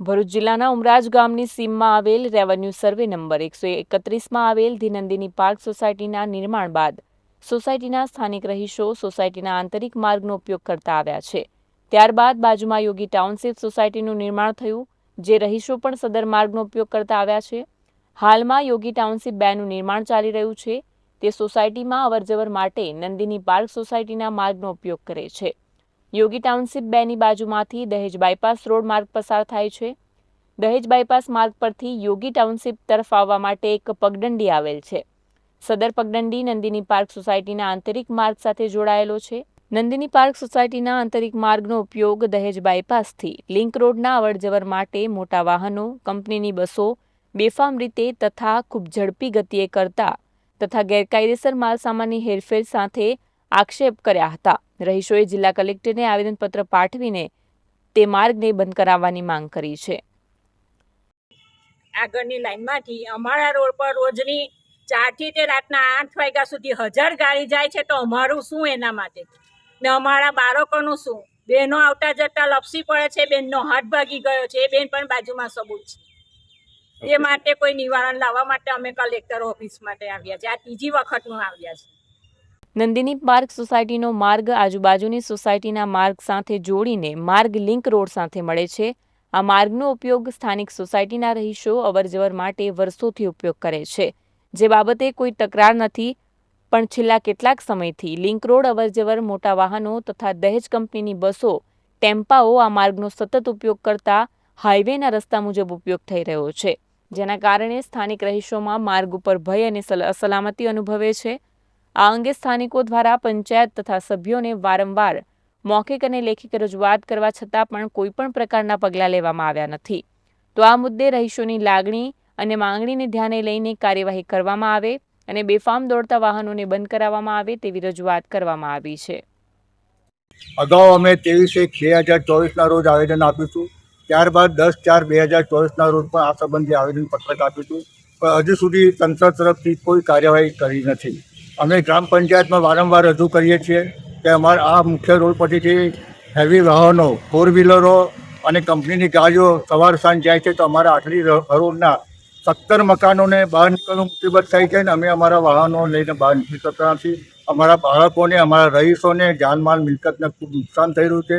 ભરૂચ જિલ્લાના ઉમરાજ ગામની સીમમાં આવેલ રેવન્યુ સર્વે નંબર એકસો એકત્રીસમાં આવેલ ધીનંદિની પાર્ક સોસાયટીના નિર્માણ બાદ સોસાયટીના સ્થાનિક રહીશો સોસાયટીના આંતરિક માર્ગનો ઉપયોગ કરતા આવ્યા છે. ત્યારબાદ બાજુમાં યોગી ટાઉનશીપ સોસાયટીનું નિર્માણ થયું, જે રહીશો પણ સદર માર્ગનો ઉપયોગ કરતા આવ્યા છે. હાલમાં યોગી ટાઉનશીપ બેનું નિર્માણ ચાલી રહ્યું છે. તે સોસાયટીમાં અવરજવર માટે નંદિની પાર્ક સોસાયટીના માર્ગનો ઉપયોગ કરે છે. યોગી ટાઉનશીપ બેની બાજુમાંથી દહેજ બાયપાસ રોડ માર્ગ પસાર થાય છે. દહેજ બાયપાસ માર્ગ પરથી યોગી ટાઉનશીપ તરફ આવવા માટે એક પગદંડી આવેલ છે. સદર પગદંડી નંદિની પાર્ક સોસાયટીના આંતરિક માર્ગ સાથે જોડાયેલો છે. નંદિની પાર્ક સોસાયટીના આંતરિક માર્ગનો ઉપયોગ દહેજ બાયપાસથી લિંક રોડના અવરજવર માટે મોટા વાહનો, કંપનીની બસો, બેફામ રીતે તથા ખૂબ ઝડપી ગતિએ કરતા તથા ગેરકાયદેસર માલસામાનની હેરફેર સાથે આક્ષેપ કર્યા હતા. રહીશોએ જિલ્લા કલેક્ટરને આવેદનપત્ર પાઠવીને તે માર્ગને બંધ કરાવવાની માંગ કરી છે. આગળની લાઇનમાંથી અમારા રોડ પર રોજની ચારથી તે રાતના આઠ વાગ્યા સુધી હજાર ગાડી જાય છે તો અમારું શું એના માટે? ને અમારા બાળકોનું શું? બહેનો આવતા જતા લપસી પડે છે બેનનો હાથ ભાગી ગયો છે એ બેન પણ બાજુમાં સબૂત છે. એ માટે કોઈ નિવારણ લાવવા માટે અમે કલેક્ટર ઓફિસ માટે આવ્યા છે. આ ત્રીજી વખતનું આવ્યા છે. નંદિની પાર્ક સોસાયટીનો માર્ગ આજુબાજુની સોસાયટીના માર્ગ સાથે જોડીને માર્ગ લિંક રોડ સાથે મળે છે. આ માર્ગનો ઉપયોગ સ્થાનિક સોસાયટીના રહીશો અવરજવર માટે વર્ષોથી ઉપયોગ કરે છે. જે બાબતે કોઈ તકરાર નથી, પણ છેલ્લા કેટલાક સમયથી લિંક રોડ અવરજવર મોટા વાહનો તથા દહેજ કંપનીની બસો, ટેમ્પાઓ આ માર્ગનો સતત ઉપયોગ કરતા હાઈવેના રસ્તા મુજબ ઉપયોગ થઈ રહ્યો છે. જેના કારણે સ્થાનિક રહીશોમાં માર્ગ ઉપર ભય અને સલામતી અનુભવે છે. આ અંગે સ્થાનિકો દ્વારા પંચાયત તથા સભ્યોને વારંવાર મૌખિક અને લેખિત રજૂઆત કરવા છતાં પણ કોઈપણ પ્રકારના પગલાં લેવામાં આવ્યા નથી. તો આ મુદ્દે રહીશોની લાગણી અને માંગણીને ધ્યાને લઈને કાર્યવાહી કરવામાં આવે અને બેફામ દોડતા વાહનોને બંધ કરાવવામાં આવે તેવી રજૂઆત કરવામાં આવી છે. અગાઉ અમે ત્રેવીસ એક બે હજાર ચોવીસના રોજ આવેદન હતું. ત્યારબાદ દસ ચાર બે હજાર ચોવીસના રોજ પણ આ સંબંધે આવેદનપત્રક આપ્યું હતું. પણ હજુ સુધી તંત્ર તરફથી કોઈ કાર્યવાહી કરી નથી. અમે ગ્રામ પંચાયતમાં વારંવાર રજૂ કરીએ છીએ કે અમારા આ મુખ્ય રોડ પરથી હેવી વાહનો ફોર વ્હીલરો અને કંપનીની ગાડીઓ સવાર સાંજ જાય છે તો અમારા આટલી રોડના સત્તર મકાનોને બહાર નીકળવું મુસીબત થાય છે ને અમે અમારા વાહનો લઈને બહાર નીકળી શકતા નથી. અમારા બાળકોને, અમારા રહીશોને જાનમાલ મિલકતને ખૂબ નુકસાન થઈ રહ્યું છે.